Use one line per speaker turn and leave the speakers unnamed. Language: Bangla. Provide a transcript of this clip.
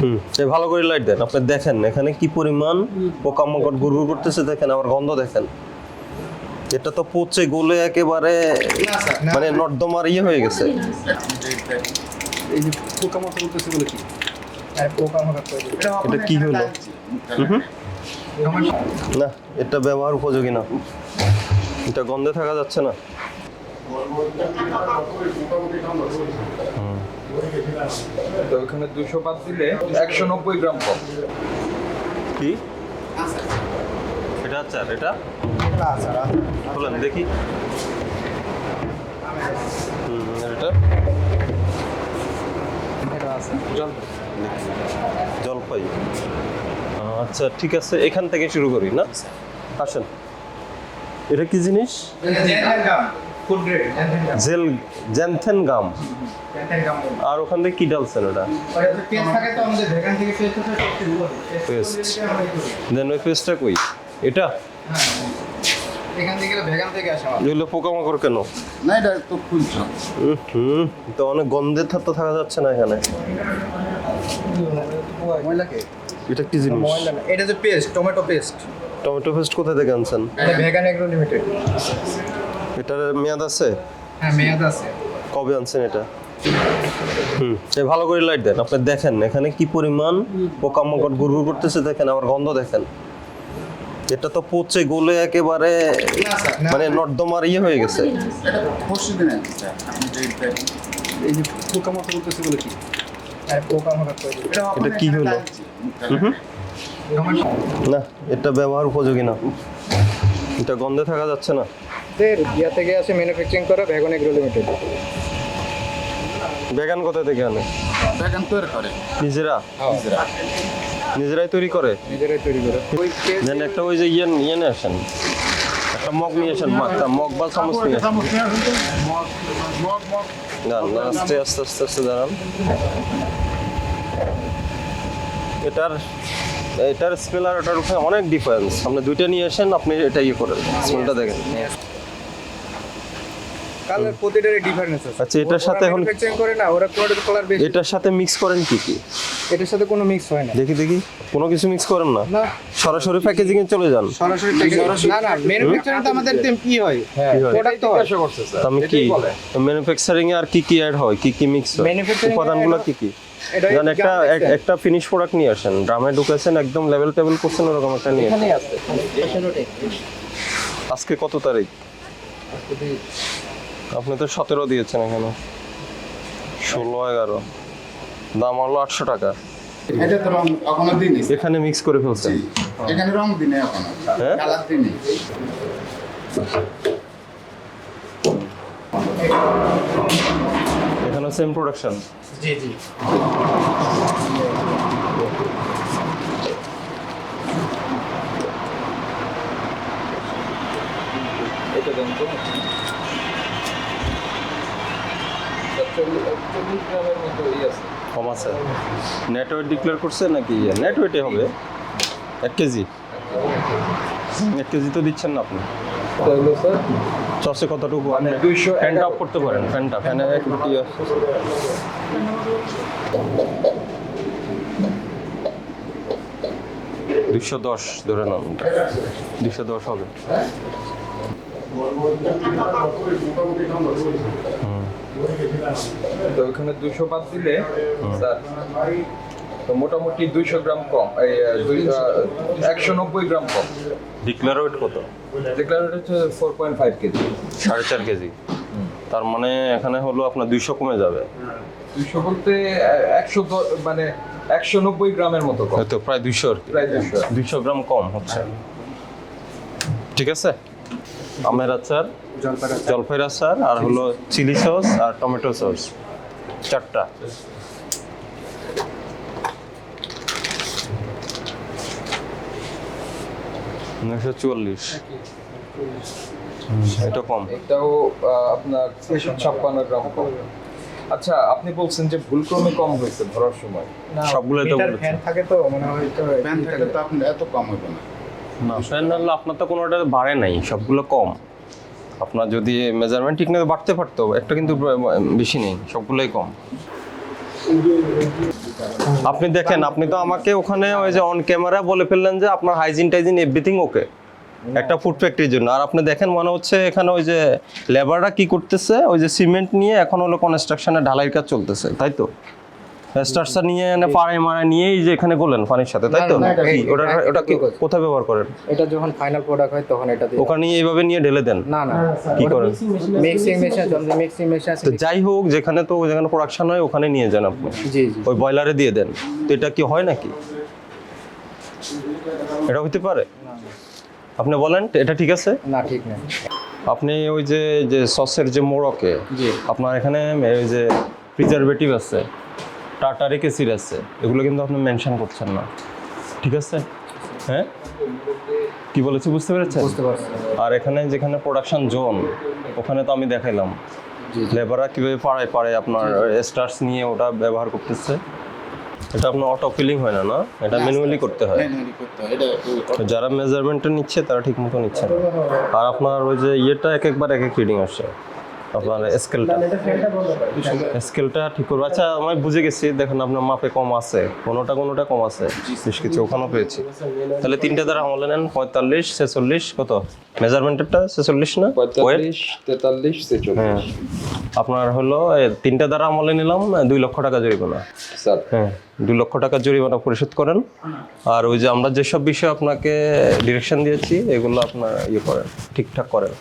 হুম। ভালো করে লাইট দেন, আপনি দেখেন এখানে কি পরিমাণ পোকামাকড় গুড় গুড় করতেছে, দেখেন আবার গন্ধ দেখেন। এটা তো পচে গলে একেবারে মানে নর্দমার ইয়ে হয়ে গেছে। এটা কি হলো? না, এটা ব্যবহার উপযোগী না। এটা গন্ধে থাকা যাচ্ছে না।
তো ওখানে দুশো বাদ দিলে একশো নব্বই গ্রাম কম।
কি? এটা আচার এটা? বলেন দেখি। হুম এটা? জলপাই। আচ্ছা ঠিক আছে এখান থেকে শুরু করি না? আসেন। এটা কি জিনিস? জেল জ্যানথেন গাম আর ওখান থেকে কি ডালছেন ওটা?
ওটা পেস্ট।
দেন ওই পেস্টটা কই? এটা? এগুলো পোকামাকড় কেন?
না এটা তো খুলছ।
হুম তো অনেক গন্ধের থাকতে থাকা যাচ্ছে না এখানে। এটা কি জিনিস?
এটা যে paste tomato paste
tomato paste কোথা থেকে আনছেন?
এটা ভেগান এগ্রো লিমিটেড
এটার মেয়াদ আছে?
হ্যাঁ মেয়াদ আছে।
কবে আনছেন এটা? হুম এই ভালো করে লাইট দেন আপনি দেখেন এখানে কি পরিমাণ পোকামাকড় গুড় গুড় করতেছে দেখেন আবার গন্ধ দেখেন। এটা তো পচে গলে একেবারে মানে নর্দমার ইয়ে হয়ে গেছে।
এটা
কি?
আর পোকা মাকড়
এটা কি হলো? হুম না এটা ব্যবহার উপযোগী না। এটা গন্ধে থাকা যাচ্ছে না।
আমাদের ইয়া থেকে আসে ম্যানুফ্যাকচারিং করা ভেগান এগ্রো লিমিটেড
বেগান কোথা থেকে আনে?
বেগান তৈরি করে।
নিজেরা? নিজেরাই তৈরি করে?
নিজেরাই তৈরি করে। ওই
দেন একটা ওই যে ইয়ে ইয়ে নিয়ে আসেন। একটা মগ নিয়ে আসেন মগ একটা মগ বা চামচ নিয়ে আসেন। দাঁড়ান আস্তে আস্তে আস্তে আস্তে দাঁড়ান। এটার এটার স্মেল আর ওটার উপরে অনেক ডিফারেন্স আপনি দুইটা নিয়ে আসেন আপনি এটা ইয়ে করেন। স্মেলটা দেখেন।
কালার প্রতিটারই ডিফারেন্স আছে।
আচ্ছা, এটার সাথে এখন-
ম্যানুফ্যাকচারিং করে না ওরা কালার বেশি।
এটার সাথে মিক্স করেন কি কি?
এটার সাথে কোনো মিক্স হয় না।
দেখি দেখি। কোনো কিছু মিক্স করেন না?
না।
সরাসরি প্যাকেজিং এ চলে যান।
সরাসরি না না ম্যানুফ্যাকচারিং তো আমাদের তেম কি হয়? প্রোডাক্ট তো হয়।
করছে স্যার।
আমি কি? ম্যানুফ্যাকচারিং এ আর কি কি অ্যাড হয়? কি কি মিক্স হয়? উপাদানগুলো কি কি? একটা একটা ফিনিশ প্রোডাক্ট নিয়ে আসেন। ড্রামে ঢুকেছেন একদম লেভেল টেবিল করছেন ওরকম একটা নিয়ে আজকে কত তারিখ? আপনি তো সতেরো দিয়েছেন এখানে। ষোলো এগারো। দাম হলো আটশো টাকা।
এটা তো রং এখনও দিনই
এখানে মিক্স করে ফেলছেন?
এখানে রং দিনে এখনও।
হ্যাঁ?
কালার
এখানে সেম প্রোডাকশন
জি জি।
এটা দেন তো। চল্লিশ গ্রামের মতো ই আছে?
কম আছে। নেটওয়েট ডিক্লেয়ার করছে নাকি? নেটওয়েটে হবে। এক কেজি? এক কেজি তো দিচ্ছেন না আপনি। চসে কতটুকু?
মানে
আপনি
200
ফ্যানটা অফ করতে পারেন ফ্যানটা ফ্যানে একটু ইয়ে দুশো দশ ধরে নাম দুশো দশ হবে।
তো ওখানে দুশো বাদ দিলে স্যার তো মোটামুটি দুইশো গ্রাম কম এই একশো নব্বই গ্রাম কম।
ডিক্লেয়ার ওয়েট কত?
ডিক্লারেট হচ্ছে ফোর পয়েন্ট ফাইভ কেজি।
সাড়ে চার কেজি। তার মানে এখানে হলো আপনার দুইশো কমে যাবে।
দুইশো বলতে একশো মানে একশো নব্বই গ্রামের মতো কম।
হয়তো প্রায় দুইশো
প্রায় দুশো
দুইশো গ্রাম কম হচ্ছে। ঠিক আছে? আমের আচার জলপাইয়ের আচার আর হলো চিলি সস আর টমেটো সস। চারটা। চুয়াল্লিশ। এটা কম।
এটাও আহ, আপনার ছাপ্পান্ন গ্রাম কম। আচ্ছা আপনি বলছেন যে ভুলক্রমে কম হয়েছে ভরার সময়।
তো।
ফ্যান থাকে তো মনে হয় তো
এত কম হবে না।
না। ফ্যান আপনার তো কোনোটা বাড়ে নাই, সবগুলো কম। আপনার যদি মেজারমেন্ট ঠিক না বাড়তে পারতো। একটা কিন্তু বেশি নেই, সবগুলোই কম। আপনি দেখেন, আপনি তো আমাকে ওখানে ওই যে অন ক্যামেরা বলে ফেললেন যে আপনার হাইজিন টাইজিন এভরিথিং ওকে একটা ফুড ফ্যাক্টরির জন্য। আর আপনি দেখেন, মনে হচ্ছে এখানে ওই যে লেবাররা কি করতেছে? ওই যে সিমেন্ট নিয়ে এখন হলো কনস্ট্রাকশনের ঢালাইয়ের কাজ চলতেছে, তাই তো? স্টার্সার নিয়ে এনে পাড়ায় মারায় নিয়েই যে এখানে গোলেন পানির সাথে তাই তো? ওটা ওটা কি কোথায় ব্যবহার করেন?
এটা যখন ফাইনাল প্রোডাক্ট হয় তখন এটা দিয়ে
ওখানে এইভাবে নিয়ে ঢেলে দেন?
না না।
কি করেন?
মিক্সিং মেশিন মিক্সিং মেশিন আছে
তো যাই হোক যেখানে তো যেখানে প্রোডাকশন হয় ওখানে নিয়ে যান আপনি।
জি জি।
ওই বয়লারে দিয়ে দেন। তো এটা কি হয় নাকি? এটা হইতে পারে? আপনি বলেন এটা ঠিক আছে?
না ঠিক না
আপনি ওই যে যে সসের যে মোড়কে আপনার এখানে ওই যে প্রিজারভেটিভ আছে টাটারিক অ্যাসিড আছে এগুলো কিন্তু আপনি মেনশন করছেন না। ঠিক আছে? হ্যাঁ? কি বলেছি বুঝতে পেরেছেন?
বুঝতে পারছি।
আর এখানে যেখানে প্রোডাকশন জোন ওখানে তো আমি দেখাইলাম। লেবাররা কীভাবে পাড়ায় পাড়ে আপনার স্টার্স নিয়ে ওটা ব্যবহার করতেছে। এটা আপনার অটো ফিলিং হয় না না? এটা ম্যানুয়ালি করতে হয়। যারা মেজারমেন্টটা নিচ্ছে তারা ঠিক মতো নিচ্ছে না। আর আপনার ওই যে ইয়েটা এক একবার এক এক রিডিং আসে। আপনার স্কেলটা স্কেলটা ঠিক করব। আচ্ছা আমি বুঝে গেছি দেখেন আপনার মাপে কম আছে। কোনোটা কোনোটা কম আছে। বেশ কিছু ওখানেও পেয়েছি। তাহলে তিনটে দ্বারা আমলে নেন পঁয়তাল্লিশ ছেচল্লিশ কত? মেজারমেন্টেরটা ছেচল্লিশ না?
পঁয়তাল্লিশ তেতাল্লিশ
হ্যাঁ।
ছেচল্লিশ
আপনার হলো তিনটা দ্বারা আমলে নিলাম দুই লক্ষ টাকা জরিমানা।
স্যার।
হ্যাঁ দুই লক্ষ টাকা জরিমানা পরিশোধ করেন। আর ওই যে আমরা যেসব বিষয়ে আপনাকে ডিরেকশন দিয়েছি এগুলো আপনার ইয়ে করেন ঠিকঠাক করেন।